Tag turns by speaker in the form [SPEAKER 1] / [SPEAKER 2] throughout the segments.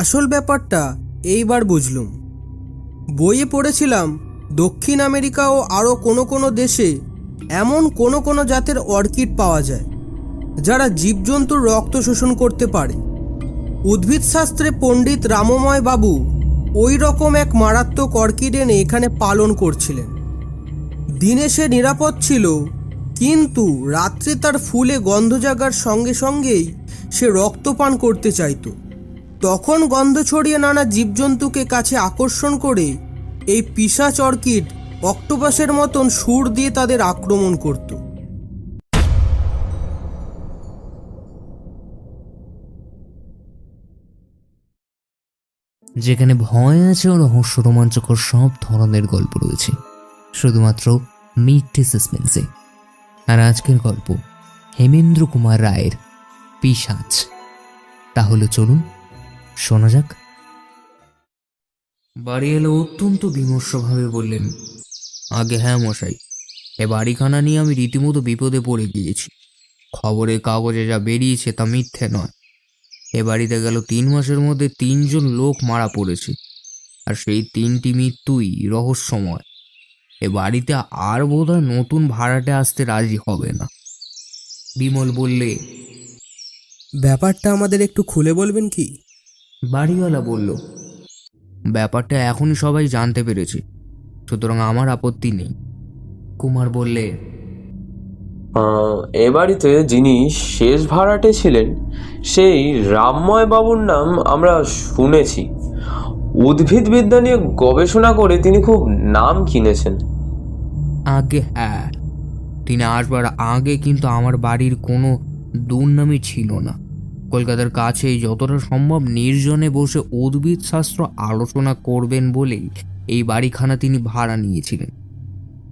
[SPEAKER 1] আসল ব্যাপারটা এইবার বুঝলুম। বইয়ে পড়েছিলাম, দক্ষিণ আমেরিকা ও আরও কোনো কোনো দেশে এমন কোনো কোনো জাতের অর্কিড পাওয়া যায়, যারা জীবজন্তুর রক্ত শোষণ করতে পারে। উদ্ভিদশাস্ত্রে পণ্ডিত রামময় বাবু ওই রকম এক মারাত্মক অর্কিড এনে এখানে পালন করছিলেন। দিনে সে নিরাপদ ছিল, কিন্তু রাত্রে তার ফুলে গন্ধ জাগার সঙ্গে সঙ্গেই সে রক্তপান করতে চাইতো। তখন গন্ধ ছড়িয়ে নানা জীবজন্তুকে কাছে আকর্ষণ করে এই পিসাচ অর্কিড অক্টোপাসের মতন সুর দিয়ে তাদের আক্রমণ করত।
[SPEAKER 2] যেখানে ভয় আছে ও রহস্য রোমাঞ্চকর সব ধরনের গল্প রয়েছে। শুধুমাত্র মিথ্যে সাসপেন্সে আর আজকের গল্প হেমেন্দ্র কুমার রায়ের পিসাচ। তাহলে চলুন শোনা যাক। বাড়ি এলো অত্যন্ত বিমর্ষভাবে বললেন আগে হ্যাঁ মশাই এ বাড়িখানা নিয়ে আমি রীতিমতো বিপদে পড়ে গিয়েছি। খবরের কাগজে যা বেরিয়েছে তা মিথ্যে নয়। এ বাড়িতে গেল তিন মাসের মধ্যে তিনজন লোক মারা পড়েছে আর সেই তিনটি মৃত্যুই রহস্যময়। এ বাড়িতে আর বোধহয় নতুন ভাড়াটে আসতে রাজি হবে না। বিমল বললে
[SPEAKER 1] ব্যাপারটা আমাদের একটু খুলে বলবেন কি?
[SPEAKER 2] বাড়িওয়ালা বলল ব্যাপারটা এখনই সবাই জানতে পেরেছে। সুতরাং আমার আপত্তি নেই। কুমার বললে
[SPEAKER 3] এ বাড়িতে যিনি শেষ ভাড়াটে ছিলেন সেই রামময় বাবুর নাম আমরা শুনেছি। উদ্ভিদ বিদ্যা নিয়ে গবেষণা করে তিনি খুব নাম কিনেছেন।
[SPEAKER 2] আগে হ্যাঁ তিনি আসবার আগে কিন্তু আমার বাড়ির কোনো দুর্নামই ছিল না। কলকাতার কাছেই যতটা সম্ভব নির্জনে বসে উদ্ভিদ শাস্ত্র আলোচনা করবেন বলেই এই বাড়িখানা তিনি ভাড়া নিয়েছিলেন।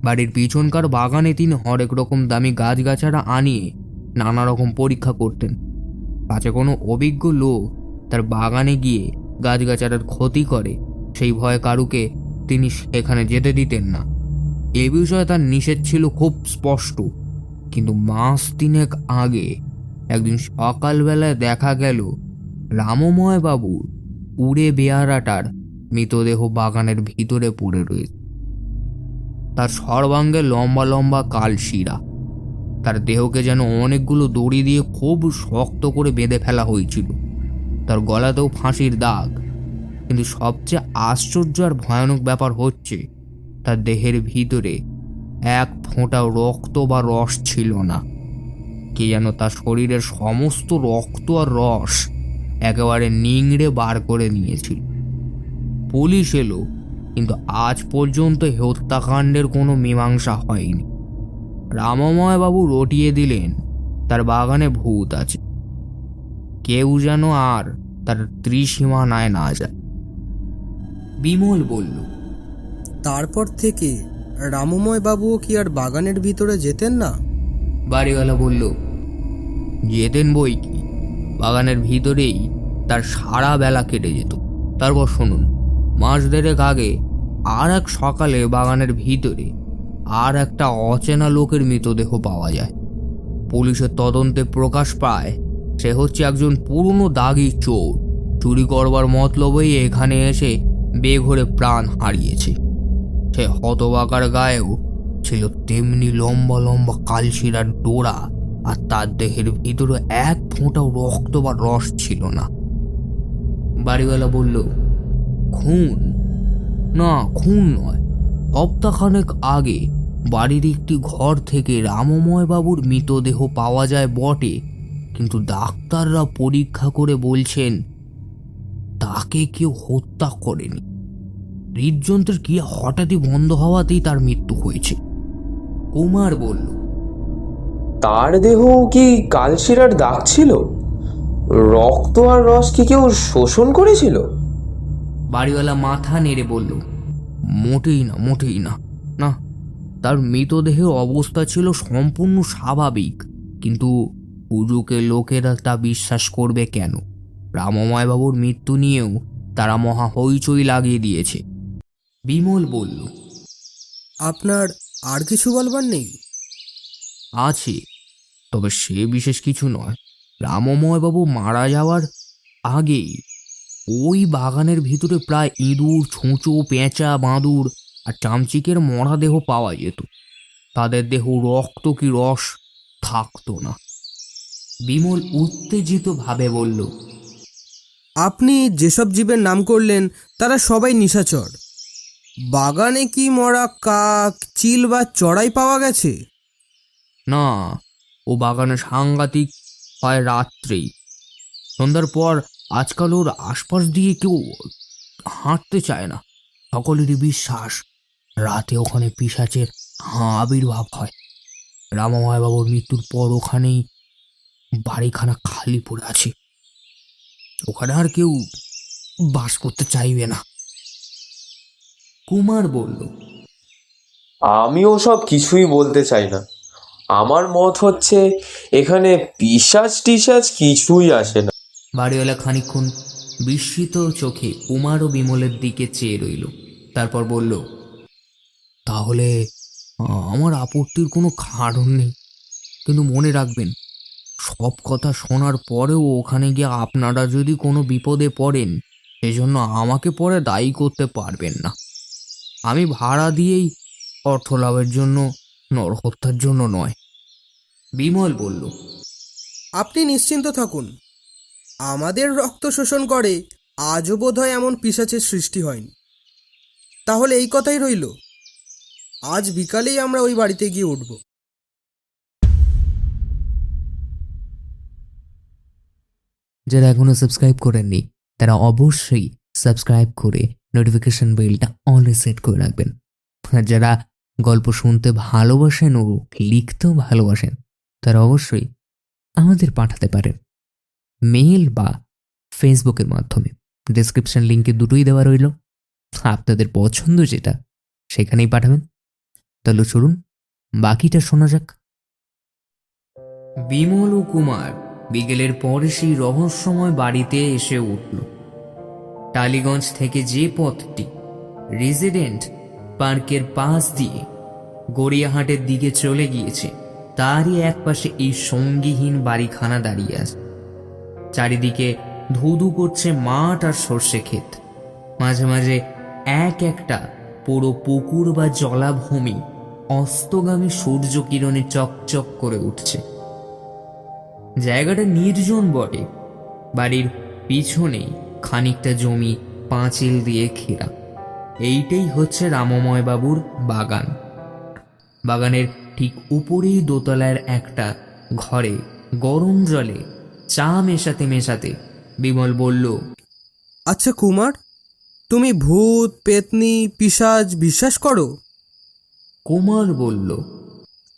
[SPEAKER 2] বাড়ির পিছনকার বাগানে তিনি হরেক রকম দামি গাছগাছারা আনিয়ে নানা রকম পরীক্ষা করতেন। কাছে কোনো অভিজ্ঞ লোক তার বাগানে গিয়ে গাছগাছারার ক্ষতি করে, সেই ভয়ে কারুকে তিনি সেখানে যেতে দিতেন না। এ বিষয়ে তার নিষেধ ছিল খুব স্পষ্ট। কিন্তু মাস তিনেক আগে একদিন সকালবেলায় দেখা গেল রামময় বাবুর উড়ে বেয়ারাটার মৃতদেহ বাগানের ভিতরে পড়ে রয়েছে। তার সর্বাঙ্গে লম্বা লম্বা কালশিরা তার দেহকে যেন অনেকগুলো দড়ি দিয়ে খুব শক্ত করে বেঁধে ফেলা হয়েছিল। তার গলাতেও ফাঁসির দাগ। কিন্তু সবচেয়ে আশ্চর্য আর ভয়ানক ব্যাপার হচ্ছে, তার দেহের ভিতরে এক ফোঁটা রক্ত বা রস ছিল না। কে যেন তার শরীরের সমস্ত রক্ত আর রস একেবারে নিংড়ে বার করে নিয়েছিল। পুলিশ এলো, কিন্তু আজ পর্যন্ত হত্যাকাণ্ডের কোনো মীমাংসা হয়নি। বাবু রটিয়ে দিলেন, তার বাগানে ভূত আছে। কেউ যেন আর তার ত্রিসীমানায় না যায়। বিমল বলল,
[SPEAKER 1] তারপর থেকে রামময় বাবুও কি আর বাগানের ভিতরে যেতেন না?
[SPEAKER 2] বাড়িওয়ালা বলল যেতেন বই কি? বাগানের ভিতরেই তার সারা বেলা কেটে যেত। তারপর শুনুন, মাস দেড়েক আগে আর এক সকালে বাগানের ভিতরে আর একটা অচেনা লোকের মৃতদেহ পাওয়া যায়। পুলিশের তদন্তে প্রকাশ পায়, সে হচ্ছে একজন পুরনো দাগি চোর। চুরি করবার মতলবেই এখানে এসে বেঘরে প্রাণ হারিয়েছে। সে হতবাকার গায়েও ছিল তেমনি লম্বা লম্বা কালশিরার ডোরা আর তার দেহের ভিতরে এক ফোঁটাও রক্ত বা রস ছিল না। বাড়িওয়ালা বলল, খুন? না, খুন নয়। সপ্তাহখানেক আগে বাড়ির একটি ঘর থেকে রামময় বাবুর মৃতদেহ পাওয়া যায় বটে, কিন্তু ডাক্তাররা পরীক্ষা করে বলছেন, তাকে কেউ হত্যা করেনি। হৃদযন্ত্রের ক্রিয়া হঠাৎই বন্ধ হওয়াতেই তার মৃত্যু হয়েছে। কুমার বলল
[SPEAKER 3] তার দেহ কি কালশিরার দাগ ছিল? রক্ত আর রস কি কেউ শোষণ করেছিল?
[SPEAKER 2] বাড়িওয়ালা মাথা নেড়ে বলল মোটেই না মোটেই না। না তার মৃতদেহের অবস্থা ছিল সম্পূর্ণ স্বাভাবিক কিন্তু পুজোকে লোকেরা তা বিশ্বাস করবে কেন? রামময় বাবুর মৃত্যু নিয়েও তারা মহা হইচই লাগিয়ে দিয়েছে। বিমল বলল
[SPEAKER 1] আপনার আর কিছু বলবার নেই?
[SPEAKER 2] আছে তবে সে বিশেষ কিছু নয়। রামময়বাবু মারা যাওয়ার আগেই ওই বাগানের ভিতরে প্রায় ইঁদুর ছোঁচো পেঁচা বাঁদুর আর চামচিকের মরা দেহ পাওয়া যেত। তাদের দেহ রক্ত কি রস থাকতো না। বিমল উত্তেজিত ভাবে বলল
[SPEAKER 1] আপনি যেসব জীবের নাম করলেন তারা সবাই নিশাচর। বাগানে কি মরা কাক, চিল বা চড়াই পাওয়া গেছে?
[SPEAKER 2] না, ও বাগানে সাংঘাতিক হয় রাত্রেই সন্ধ্যার পর আজকাল ওর আশপাশ দিয়ে কেউ হাঁটতে চায় না। সকলেরই বিশ্বাস, রাতে ওখানে পিসাচের আবির্ভাব হয়। বাবুর মৃত্যুর পর ওখানেই বাড়িখানা খালি পড়ে আছে। ওখানে আর কেউ বাস করতে চাইবে না। কুমার বলল
[SPEAKER 3] আমি ওসব কিছুই বলতে চাই না। আমার মত হচ্ছে এখানে পিসাজ টিসাজ কিছুই আসে না।
[SPEAKER 2] বাড়িওয়ালা খানিকক্ষণ বিস্মিত চোখে কুমার ও বিমলের দিকে চেয়ে রইল। তারপর বলল তাহলে আমার আপত্তির কোনো কারণ নেই। কিন্তু মনে রাখবেন সব কথা শোনার পরেও ওখানে গিয়ে আপনারা যদি কোনো বিপদে পড়েন সেজন্য আমাকে পরে দায়ী করতে পারবেন না। আমি ভাড়া দিয়েই অর্থ লাভের জন্য নরহত্যার জন্য নয়। বিমল বলল
[SPEAKER 1] আপনি নিশ্চিন্ত থাকুন আমাদের রক্ত শোষণ করে আজও বোধহয় এমন পিসাচের সৃষ্টি হয়নি। তাহলে এই কথাই রইল আজ বিকালেই আমরা ওই বাড়িতে গিয়ে উঠব।
[SPEAKER 2] যারা এখনও সাবস্ক্রাইব করেননি তারা অবশ্যই সাবস্ক্রাইব করে নোটিফিকেশন বেলটা অলে সেট করে রাখবেন। আর যারা গল্প শুনতে ভালোবাসেন ও লিখতেও ভালোবাসেন, তারা অবশ্যই আমাদের পাঠাতে পারেন। মেল বা ফেসবুকের মাধ্যমে। ডেসক্রিপশন লিঙ্কে দুটোই দেওয়া রইল। আপনাদের পছন্দ যেটা, সেখানেই পাঠাবেন। তাহলে চলুন, বাকিটা শোনা যাক। বিমল ও কুমার বিকেলের পরে সেই রহস্যময় বাড়িতে এসে উঠল। টালিগঞ্জ থেকে যে পথটি রেজিডেন্ট পার্কের পাশ দিয়ে গড়িয়াহাটের দিকে চলে গিয়েছে, তারই একপাশে এই সঙ্গীহীন বাড়িখানা দাঁড়িয়ে আছে। চারিদিকে ধুধু করছে মাঠ আর সর্ষে ক্ষেত। মাঝে মাঝে এক একটা পুরো পুকুর বা জলাভূমি অস্তগামী সূর্য কিরণে চকচক করে উঠছে। জায়গাটা নির্জন বটে, বাড়ির পিছনেই খানিকটা জমি পাঁচিল দিয়ে ঘেরা। এইটাই হচ্ছে রামময় বাবুর বাগান। বাগানের ঠিক উপরেই দোতলার একটা ঘরে গরম জলে চা মেশাতে মেশাতে বিমল বলল
[SPEAKER 1] আচ্ছা কুমার তুমি ভূত পেতনি পিসাজ বিশ্বাস করো?
[SPEAKER 2] কুমার বলল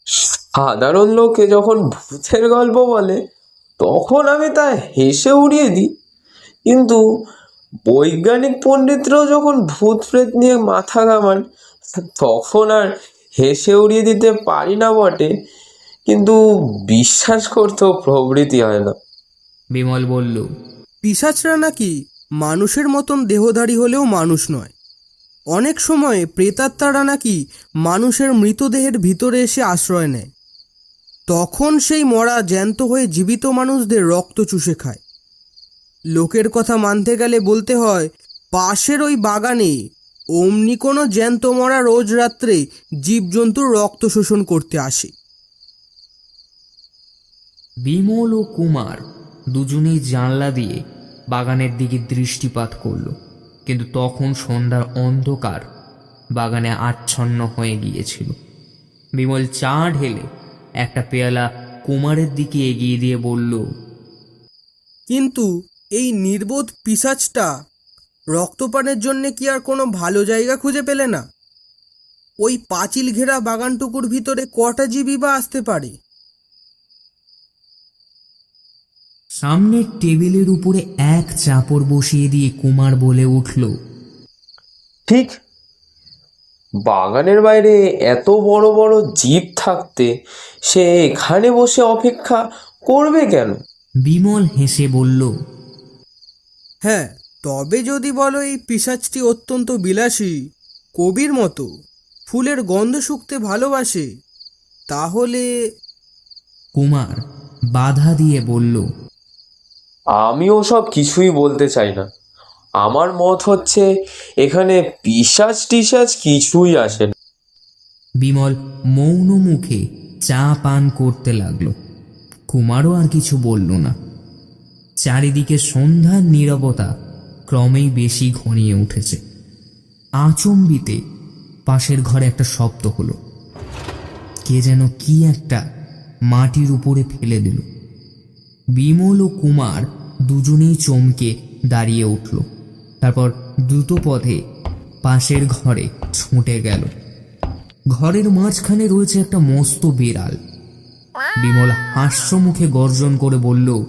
[SPEAKER 3] সাধারণ লোকে যখন ভূতের গল্প বলে তখন আমি তা হেসে উড়িয়ে দিই। কিন্তু বৈজ্ঞানিক পণ্ডিতরাও যখন ভূত প্রেত নিয়ে মাথা ঘামান তখন আর হেসে উড়িয়ে দিতে পারি না বটে। কিন্তু বিশ্বাস করতেও প্রবৃত্তি হয় না।
[SPEAKER 2] বিমল বলল
[SPEAKER 1] পিসাচরা নাকি মানুষের মতন দেহধারী হলেও মানুষ নয়। অনেক সময় প্রেতাত্মারা নাকি মানুষের মৃতদেহের ভিতরে এসে আশ্রয় নেয়। তখন সেই মরা জ্যান্ত হয়ে জীবিত মানুষদের রক্ত চুষে খায়। লোকের কথা মানতে গেলে বলতে হয় পাশের ওই বাগানে অমনি কোনো জ্যান্ত মরা রোজ রাত্রে জীবজন্তুর রক্ত শোষণ করতে আসে।
[SPEAKER 2] বিমল ও কুমার দুজনেই জানলা দিয়ে বাগানের দিকে দৃষ্টিপাত করল কিন্তু তখন সন্ধ্যার অন্ধকার বাগানে আচ্ছন্ন হয়ে গিয়েছিল। বিমল চা ঢেলে একটা পেয়ালা কুমারের দিকে এগিয়ে দিয়ে বলল
[SPEAKER 1] কিন্তু এই নির্বোধ পিসাচটা রক্তপানের জন্যে কি আর কোনো ভালো জায়গা খুঁজে পেলে না? ওই পাঁচিল ঘেরা বাগানটুকুর ভিতরে কটা জীবই বা আসতে পারে?
[SPEAKER 2] সামনের টেবিলের উপরে এক চাপড় বসিয়ে দিয়ে কুমার বলে উঠল
[SPEAKER 3] ঠিক বাগানের বাইরে এত বড় বড় জীব থাকতে সে এখানে বসে অপেক্ষা করবে কেন?
[SPEAKER 2] বিমল হেসে বলল
[SPEAKER 1] হ্যাঁ তবে যদি বলো এই পিসাচটি অত্যন্ত বিলাসী কবির মতো ফুলের গন্ধ শুকতে ভালোবাসে তাহলে
[SPEAKER 2] কুমার বাধা দিয়ে বলল
[SPEAKER 3] আমি ওসব কিছুই বলতে চাই না। আমার মত হচ্ছে এখানে পিসাজ টিসাজ কিছুই আসে না।
[SPEAKER 2] বিমল মৌন মুখে চা পান করতে লাগল। কুমারও আর কিছু বলল না। চারিদিকে সন্ধ্যার নীরবতা ক্রমেই বেশি ঘনিয়ে উঠেছে। আচম্বিতে পাশের ঘরে একটা শব্দ হলো। কে যেন কি একটা মাটির উপরে ফেলে দিল। বিমল ও কুমার দুজনেই চমকে দাঁড়িয়ে উঠল। তারপর দ্রুত পথে পাশের ঘরে ছুটে গেল। ঘরের মাঝখানে রয়েছে একটা মস্ত বিড়াল। বিমল হাস্য মুখে গর্জন করে বলল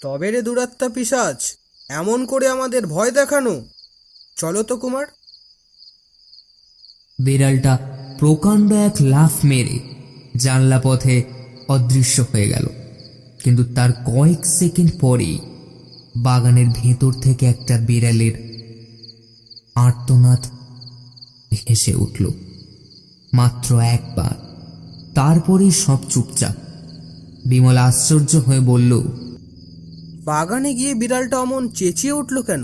[SPEAKER 1] তবে রে দুরাত্মা পিসাজ এমন করে আমাদের ভয় দেখানো। চলো তো কুমার।
[SPEAKER 2] বিড়ালটা প্রকাণ্ড এক লাফ মেরে জানলা পথে অদৃশ্য হয়ে গেল। কিন্তু তার কয়েক সেকেন্ড পরেই বাগানের ভেতর থেকে একটা বিড়ালের আর্তনাদ ভেসে উঠল। মাত্র একবার। তারপরেই সব চুপচাপ। বিমল আশ্চর্য হয়ে বলল
[SPEAKER 1] বাগানে গিয়ে বিড়ালটা অমন চেঁচিয়ে উঠল কেন?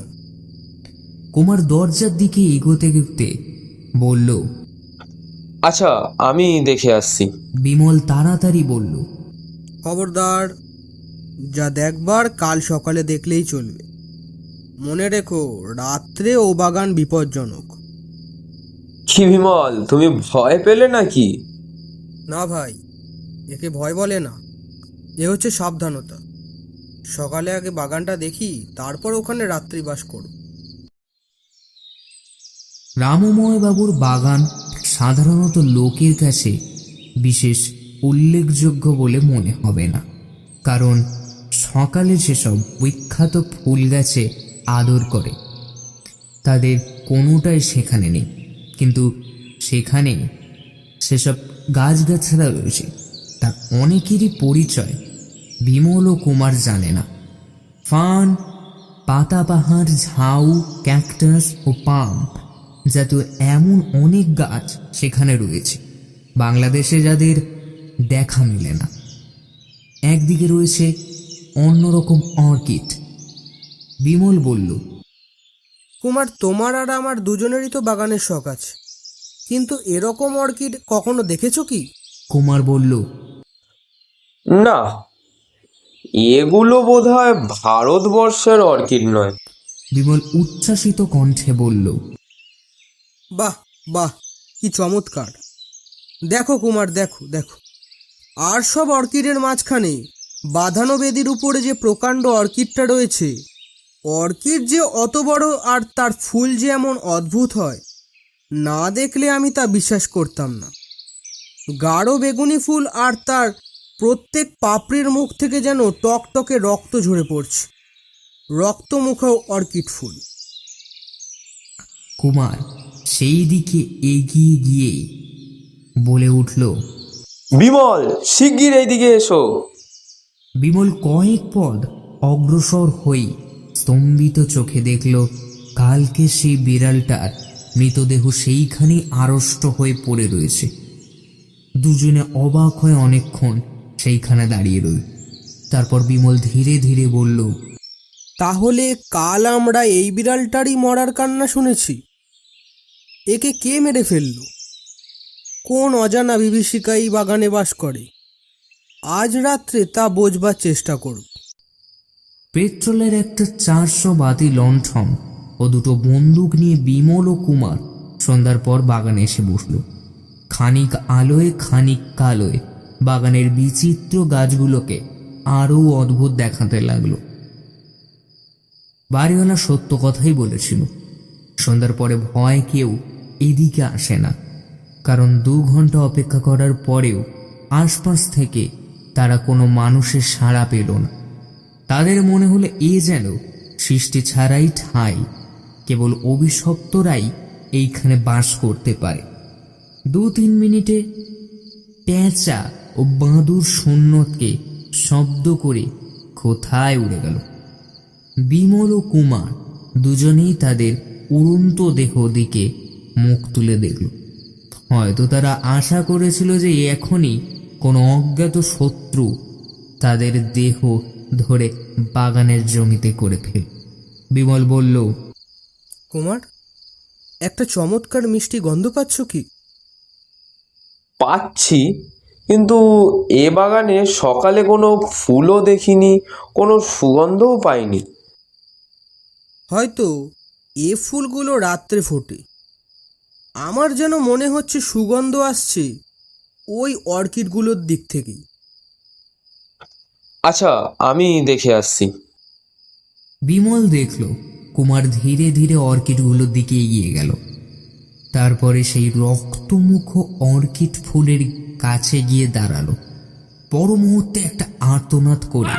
[SPEAKER 2] কুমার দরজার দিকে এগোতে এগোতে বলল
[SPEAKER 3] আচ্ছা আমি দেখে আসছি।
[SPEAKER 2] বিমল তাড়াতাড়ি বলল
[SPEAKER 1] খবরদার যা দেখবার কাল সকালে দেখলেই চলবে। মনে রেখো রাত্রে ও বাগান বিপজ্জনক।
[SPEAKER 3] কি বিমল তুমি ভয় পেলে নাকি?
[SPEAKER 1] না ভাই একে ভয় বলে না। এ হচ্ছে সাবধানতা। সকালে আগে বাগানটা দেখি, তারপর ওখানে রাত্রিবাস করো
[SPEAKER 2] রামময় বাবুর বাগান সাধারণত লোকের কাছে বিশেষ উল্লেখযোগ্য বলে মনে হবে না। কারণ সকালে সেসব বিখ্যাত ফুল গাছে আদর করে, তাদের কোনোটাই সেখানে নেই। কিন্তু সেখানে সেসব গাছগাছরা রয়েছে তার অনেকেরই পরিচয় বিমল ও কুমার জানে না। ফান পাতাবাহার ঝাউ ক্যাকটাস ও পাম জাতীয় এমন অনেক গাছ সেখানে রয়েছে। বাংলাদেশে যাদের দেখা মেলে না। একদিকে রয়েছে অন্যরকম অর্কিড। বিমল বলল
[SPEAKER 1] কুমার তোমার আর আমার দুজনেরই তো বাগানের শখ আছে। কিন্তু এরকম অর্কিড কখনো দেখেছ কি?
[SPEAKER 2] কুমার বলল
[SPEAKER 3] না এগুলো বোধহয় ভারতবর্ষের অর্কিড নয়।
[SPEAKER 2] বিমল উচ্ছ্বাসিত কণ্ঠে বলল
[SPEAKER 1] বাহ বাহ কি চমৎকার। দেখো কুমার দেখো দেখো। আর সব অর্কিডের মাঝখানে বাঁধানো বেদির উপরে যে প্রকাণ্ড অর্কিডটা রয়েছে অর্কিড যে অত বড় আর তার ফুল যে এমন অদ্ভুত হয় না দেখলে আমি তা বিশ্বাস করতাম না। গাঢ় বেগুনি ফুল আর তার প্রত্যেক পাপড়ির মুখ থেকে যেন টকটকে রক্ত ঝরে পড়ছে। রক্তমুখো অর্কিড ফুল।
[SPEAKER 2] কুমার সেই দিকে এগিয়ে গিয়েই বলে উঠল
[SPEAKER 3] বিমল শিগগির এইদিকে এসো।
[SPEAKER 2] বিমল কয়েক পদ অগ্রসর হই স্তম্ভিত চোখে দেখল কালকে সেই বিড়ালটার মৃতদেহ সেইখানেই আড়ষ্ট হয়ে পড়ে রয়েছে। দুজনে অবাক হয়ে অনেকক্ষণ সেইখানে দাঁড়িয়ে রইল। তারপর বিমল ধীরে ধীরে বলল
[SPEAKER 1] তাহলে কাল আমরা এই বিড়ালটারই মরার কান্না শুনেছি। একে কে মেরে ফেলল? কোন অজানা বিভীষিকা এই বাগানে বাস করে? আজ রাত্রে তা বোঝবার চেষ্টা করব।
[SPEAKER 2] পেট্রোলের একটা চারশো বাতি লণ্ঠন ও দুটো বন্দুক নিয়ে বিমল ও কুমার সন্ধ্যার পর বাগানে এসে বসল। খানিক আলোয় খানিক কালোয় বাগানের বিচিত্র গাছগুলোকে আরও অদ্ভুত দেখাতে লাগল। বাড়িওয়ালা সত্য কথাই বলেছিল, সন্ধ্যার পরে ভয় কেউ এদিকে আসে না, কারণ দু ঘণ্টা অপেক্ষা করার পরেও আশপাশ থেকে তারা কোনো মানুষের সাড়া পেল না। তাদের মনে হলো এ যেন সৃষ্টি ছাড়াই ঠাঁই, কেবল অভিশপ্তরাই এইখানে বাস করতে পারে। দু তিন মিনিটে পেঁচা ও বাঁদুর শূন্যকে শব্দ করে কোথায় উড়ে গেল? বিমল ও কুমার দুজনেই তাদের উড়ন্ত দেহ দিকে মুখ তুলে দেখল। হয়তো তারা আশা করেছিল যে এখনই কোনো অজ্ঞাত শত্রু তাদের দেহ ধরে বাগানের জমিতে করে ফেল। বিমল বলল
[SPEAKER 1] কুমার একটা চমৎকার মিষ্টি গন্ধ পাচ্ছ কি?
[SPEAKER 3] পাচ্ছি কিন্তু এ বাগানে সকালে কোনো ফুলও দেখিনি কোনো সুগন্ধও পাইনি।
[SPEAKER 1] হয়তো এ ফুলগুলো রাত্রে ফোটে। আমার যেন মনে হচ্ছে সুগন্ধ আসছে ওই অর্কিডগুলোর দিক থেকে
[SPEAKER 3] আচ্ছা আমি দেখে আসছি।
[SPEAKER 2] বিমল দেখল কুমার ধীরে ধীরে অর্কিডগুলোর দিকে এগিয়ে গেল। তারপরে সেই রক্তমুখ অর্কিড ফুলের কাছে গিয়ে দাঁড়াল। পর মুহূর্তে একটা আর্তনাদ করে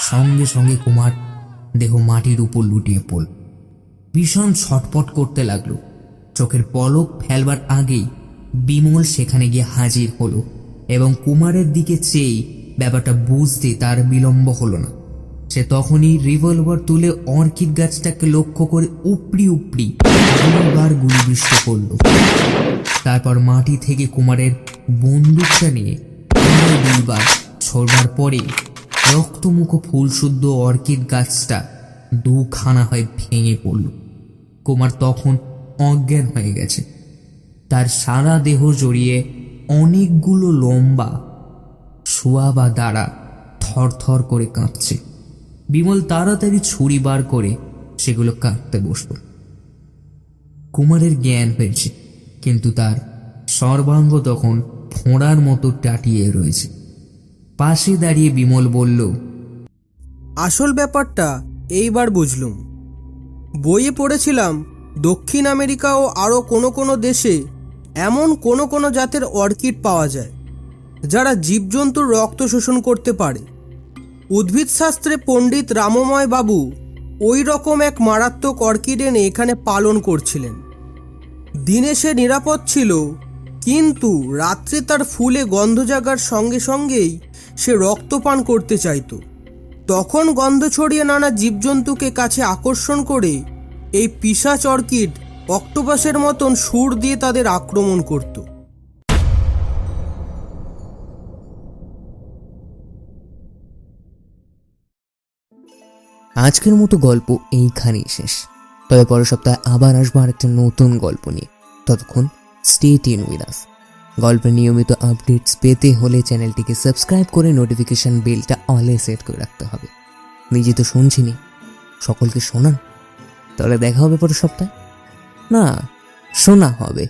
[SPEAKER 2] সঙ্গে সঙ্গে কুমার দেহ মাটির উপর লুটিয়ে পড়ল। ভীষণ ছটপট করতে লাগল। চোখের পলক ফেলবার আগেই বিমল সেখানে গিয়ে হাজির হলো এবং কুমারের দিকে চেয়ে ব্যাপারটা বুঝতে তার বিলম্ব হলো না। সে তখনই রিভলভার তুলে অর্কিড গাছটাকে লক্ষ্য করে উপড়ি উপড়ি দুবার গুলিবৃষ্ট করল। তারপর মাটি থেকে কুমারের বন্দুকটা নিয়ে দুইবার ছোড়বার পরে রক্তমুখ ফুলশুদ্ধ অর্কিড গাছটা দুখানা হয়ে ভেঙে পড়ল। কুমার তখন অজ্ঞান হয়ে গেছে। তার সারা দেহ জড়িয়ে অনেকগুলো লম্বা শোয়া বা দাঁড়া থরথর করে কাঁপছে। বিমল তাড়াতাড়ি ছুরি বার করে সেগুলো কাটতে বসল। কুমারের জ্ঞান হয়েছে। কিন্তু তার সর্বাঙ্গ তখন ফোঁড়ার মতো টাটিয়ে রয়েছে। পাশে দাঁড়িয়ে বিমল বলল,
[SPEAKER 1] আসল ব্যাপারটা এইবার বুঝলুম। বইয়ে পড়েছিলাম, দক্ষিণ আমেরিকা ও আরও কোনো কোনো দেশে এমন কোনো কোনো জাতের অর্কিড পাওয়া যায়, যারা জীবজন্তুর রক্ত শোষণ করতে পারে। উদ্ভিদশাস্ত্রে পণ্ডিত রামময় বাবু ওই রকম এক মারাত্মক অর্কিড এনে এখানে পালন করছিলেন। দিনে সে নিরাপদ ছিল, কিন্তু রাত্রে তার ফুলে গন্ধ জাগার সঙ্গে সঙ্গেই সে রক্তপান করতে চাইতো। তখন গন্ধ ছড়িয়ে নানা জীবজন্তুকে কাছে আকর্ষণ করে এই পিসাচ অর্কিড অক্টোপাসের মতন সুর দিয়ে তাদের আক্রমণ করত।
[SPEAKER 4] আজকের মতো গল্প এইখানেই শেষ। তবে পরের সপ্তাহে আবার আসব আর একটা নতুন গল্প নিয়ে। ততক্ষণ স্টে টিউন উইথ আস গল্পের নিয়মিত আপডেটস পেতে হলে চ্যানেলটিকে সাবস্ক্রাইব করে নোটিফিকেশান বেলটা অলে সেট করে রাখতে হবে। নিজে তো শুনছিনি। সকলকে শোনান। তাহলে দেখা হবে পরের সপ্তাহে? না, শোনা হবে।